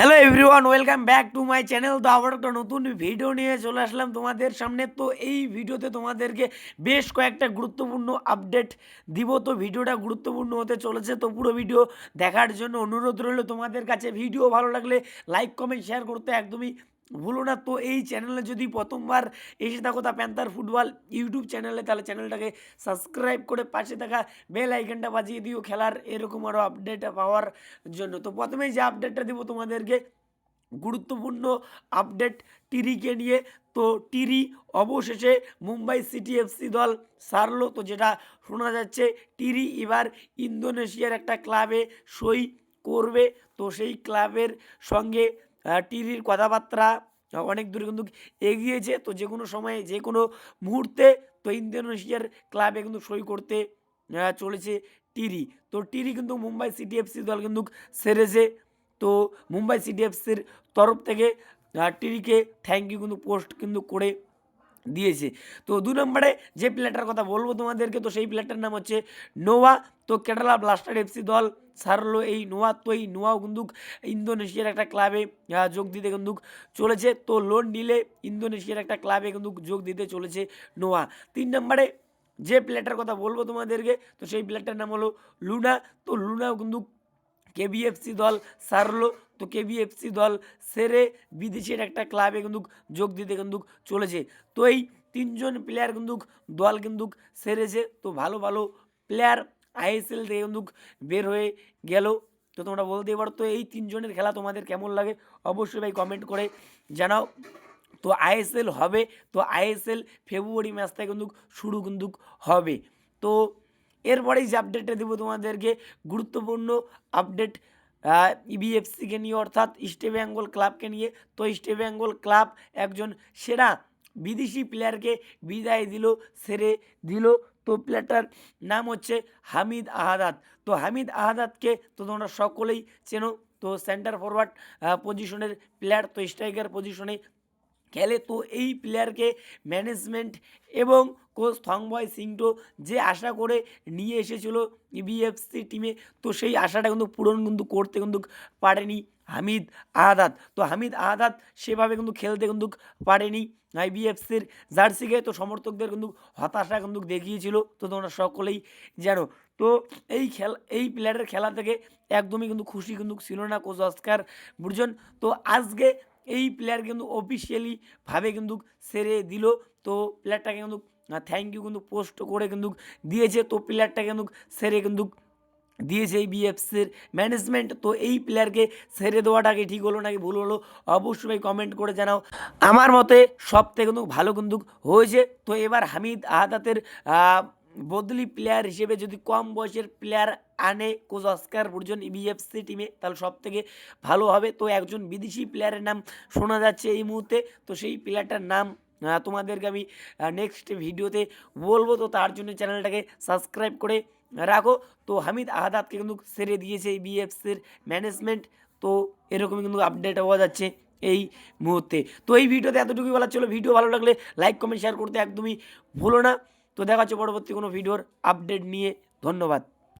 Hello everyone welcome back to my channel তো আবার একটা নতুন ভিডিও নিয়ে চলে আসলাম তোমাদের সামনে। তো এই ভিডিওতে তোমাদেরকে বেশ কয়েকটা গুরুত্বপূর্ণ আপডেট দিব। তো ভিডিওটা গুরুত্বপূর্ণ হতে চলেছে। তো পুরো ভিডিও দেখার জন্য অনুরোধ রইল। তোমাদের কাছে ভিডিও ভালো লাগলে লাইক কমেন্ট শেয়ার করতে একদমই ভুলো না তো এই চ্যানেলে যদি প্রথমবার এসে থাকো তা প্যান্থার ফুটবল ইউটিউব চ্যানেলে তাহলে চ্যানেলটাকে সাবস্ক্রাইব করে পাশে থাকা বেল আইকনটা বাজিয়ে দিও। খেলার এরকম আরও আপডেট পাওয়ার জন্য। তো প্রথমেই যে আপডেটটা দিব তোমাদেরকে, গুরুত্বপূর্ণ আপডেট টিরিকে নিয়ে। তো টিরি অবশেষে মুম্বাই সিটি এফসি দল সারলো। তো যেটা শোনা যাচ্ছে টিরি এবার ইন্দোনেশিয়ার একটা ক্লাবে সই করবে। তো সেই ক্লাবের সঙ্গে টিরির কথাবার্তা অনেক দূরে কিন্তু এগিয়েছে। তো যে কোনো সময়ে, যে কোনো মুহূর্তে তো ইন্দোনেশিয়ার ক্লাবে কিন্তু সই করতে চলেছে টিরি। তো টিরি কিন্তু মুম্বাই সিটি এফসি দল কিন্তু সেরেছে। তো মুম্বাই সিটি এফসির তরফ থেকে টিরিকে থ্যাংক ইউ কিন্তু পোস্ট কিন্তু করে দিয়েছে। তো দু নম্বরে যে প্লেয়ারটার কথা বলব তোমাদেরকে, তো সেই প্লেয়ারটার নাম হচ্ছে নোয়া। তো কেরালা ব্লাস্টার এফসি দল সারলো এই নোয়া, তো এই নোয়াও কিন্তু ইন্দোনেশিয়ার একটা ক্লাবে যোগ দিতে কিন্তু চলেছে। তো লোন নিলে ইন্দোনেশিয়ার একটা ক্লাবে কিন্তু যোগ দিতে চলেছে নোয়া। তিন নম্বরে যে প্লেয়ারটার কথা বলব তোমাদেরকে, তো সেই প্লেয়ারটার নাম হলো লুনা। তো লুনাও কিন্তু কেবিএফসি দল সারলো তো কেবিএফসি দল সেরে বিদেশের একটা ক্লাবে কিন্তু যোগ দিতে কিন্তু চলেছে। তো এই তিনজন প্লেয়ার কিন্তু দল কিন্তু সেরেছে। তো ভালো ভালো প্লেয়ার আইএসএল থেকে কিন্তু বের হয়ে গেল। তো তোমরা বলতেই পারো, তো এই তিনজনের খেলা তোমাদের কেমন লাগে অবশ্যই ভাই কমেন্ট করে জানাও। তো আইএসএল হবে, তো আইএসএল ফেব্রুয়ারি মাস থেকে কিন্তু শুরু কিন্তু হবে। তো এরপরেই যে আপডেটটা দেবো তোমাদেরকে, গুরুত্বপূর্ণ আপডেট ইবিএফসিকে নিয়ে, অর্থাৎ ইস্ট বেঙ্গল ক্লাবকে নিয়ে, তো ইস্ট বেঙ্গল ক্লাব একজন সেরা বিদেশি প্লেয়ারকে বিদায় দিল, সেরে দিল। তো প্লেয়ারটার নাম হচ্ছে হামিদ আহাদাত। তো হামিদ আহাদাতকে তো তোমরা সকলেই চেনো, তো সেন্টার ফরওয়ার্ড পজিশনের প্লেয়ার তো স্ট্রাইকার পজিশনে খেলে তো এই প্লেয়ারকে ম্যানেজমেন্ট এবং কোচ থংবয় সিংটো যে আশা করে নিয়ে এসেছিল বিএফসি টিমে তো সেই আশাটা কিন্তু পূরণ কিন্তু করতে কিন্তু পারেনি হামিদ আহাদাত তো হামিদ আহাদাত সেভাবে কিন্তু খেলতে কিন্তু পারেনি। আইবিএফসির জার্সিকে তো সমর্থকদের কিন্তু হতাশা কিন্তু দেখিয়েছিল। তো তোমরা সকলেই জানো। তো এই খেলা, এই প্লেয়ারের খেলা থেকে একদমই কিন্তু খুশি কিন্তু ছিল না কোচ অস্কার বুর্জন। তো আজকে এই প্লেয়ার কিন্তু অফিসিয়ালি ভাবে কিন্তু সেরে দিল। তো প্লেয়ারটাকে কিন্তু থ্যাংক ইউ কিন্তু পোস্ট করে কিন্তু দিয়েছে। তো প্লেয়ারটা কিন্তু সেরে কিন্তু দিয়েছে এই বিএফসির ম্যানেজমেন্ট তো এই প্লেয়ারকে ছেড়ে দেওয়াটাকে ঠিক হলো নাকি ভুল হলো অবশ্যই কমেন্ট করে জানাও। আমার মতে সব থেকে কিন্তু ভালো কিন্তু হয়েছে। তো এবার হামিদ আহাদাতের আহ, বদলি প্লেয়ার হিসেবে যদি কম বয়সের প্লেয়ার আনে কোচ অস্কার বুর্জন বিএফসি টিমে তাহলে সব থেকে ভালো হবে। তো একজন বিদেশি প্লেয়ারের নাম শোনা যাচ্ছে এই মুহূর্তে। তো সেই প্লেয়ারটার নাম তোমাদেরকে আমি নেক্সট ভিডিওতে বলব। তো তার জন্য চ্যানেলটাকে সাবস্ক্রাইব করে রাখো। তো হামিদ আহাদাতকে কিন্তু সেরে দিয়েছে এই বিএফসির ম্যানেজমেন্ট তো এরকমই কিন্তু আপডেট হওয়া যাচ্ছে এই মুহূর্তে। তো এই ভিডিওতে এতটুকুই বলা ছিল। ভিডিও ভালো লাগলে লাইক কমেন্ট শেয়ার করতে একদমই ভুলো না। তো দেখা হচ্ছে পরবর্তী কোনো ভিডিওর আপডেট নিয়ে। ধন্যবাদ।